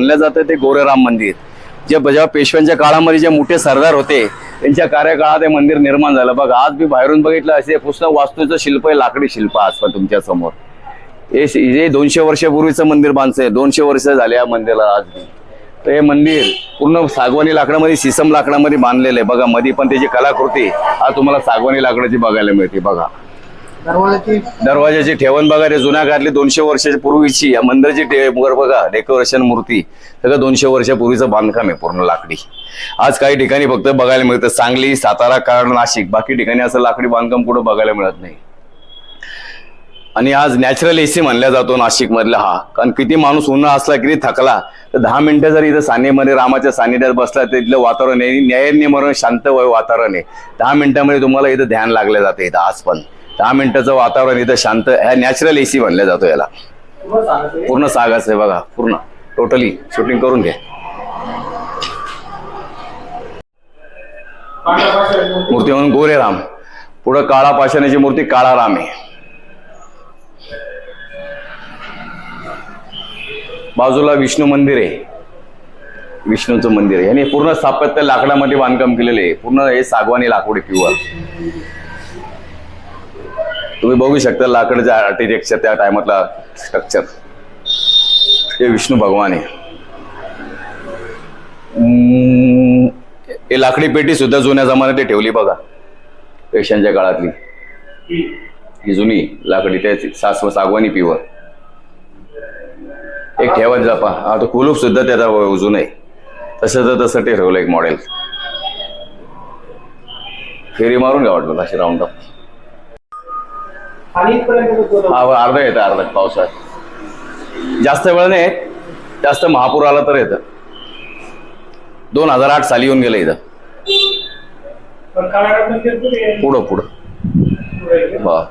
म्हणलं जातं ते गोरेराम मंदिर. जे जेव्हा पेशव्यांच्या काळामध्ये जे मोठे सरदार होते त्यांच्या कार्यकाळात हे मंदिर निर्माण झालं. बघा आज मी बाहेरून बघितलं असे पुस्तक वास्तूचं शिल्प आहे लाकडी शिल्प आज पण तुमच्यासमोर. हे हे दोनशे वर्षापूर्वीचं मंदिर बांधचं आहे दोनशे वर्ष झाले या मंदिराला आज मी तर हे मंदिर पूर्ण सागवानी लाकडामध्ये सिसम लाकडामध्ये बांधलेलं आहे. बघा मध्ये पण त्याची कलाकृती आज तुम्हाला सागवानी लाकडाची बघायला मिळते. बघा दरवाजाची? ठेवण बघा रे जुन्या काळातली दोनशे वर्षाच्या पूर्वीची या मंदिराची वर बघा डेकोरेशन मूर्ती सगळं दोनशे वर्षापूर्वीचं बांधकाम आहे पूर्ण लाकडी. आज काही ठिकाणी फक्त बघायला मिळतं सांगली सातारा कराड नाशिक बाकी ठिकाणी असं लाकडी बांधकाम कुठं बघायला मिळत नाही. आणि आज नॅचरल एसी म्हणला जातो नाशिक मधला हा. कारण किती माणूस उन्हा असला किती थकला तर दहा मिनिटं जर इथं सानेमध्ये रामाच्या सानिध्यात बसला तर इथलं वातावरण आहे. न्यायनियमरण शांत वय वातावरण आहे. दहा मिनिटांमध्ये तुम्हाला इथं ध्यान लागलं जातं इथं आज पण. दहा मिनिटाचं वातावरण इथं शांत ह्या नॅचरल एसी म्हणल्या जातो याला. पूर्ण सागाच आहे बघा पूर्ण. टोटली शूटिंग करून घ्या मूर्ती म्हणून गोरेराम पुढं काळा पाषाणाची मूर्ती काळा राम आहे. बाजूला विष्णू मंदिर आहे. विष्णूचं मंदिर आहे. आणि पूर्ण स्थापत्य लाकडामध्ये बांधकाम केलेलं आहे. पूर्ण हे सागवानी लाकूड प्युअर तुम्ही बघू शकता लाकडच्या आर्टिटेक्चर त्या टायमातला स्ट्रक्चर हे विष्णू भगवान आहे. हे लाकडी पेटी सुद्धा जुन्या जमान्यात ते ठेवली बघा. पेशांच्या काळातली. ही जुनी लाकडी त्या सासव सागवानी पिवर एक ठेवत जापा हा तो कुलूप सुद्धा त्याचा उजून आहे. तसं तर तसं ते ठेवलं एक मॉडेल फेरी मारून घ्या वाटलं अशी राऊंड अप हा अर्धा येतं अर्धा. पावसात जास्त वेळ नाही. जास्त महापूर आला तर येतं. दोन हजार आठ साली येऊन गेलं इथं. पुढे पुढं. बा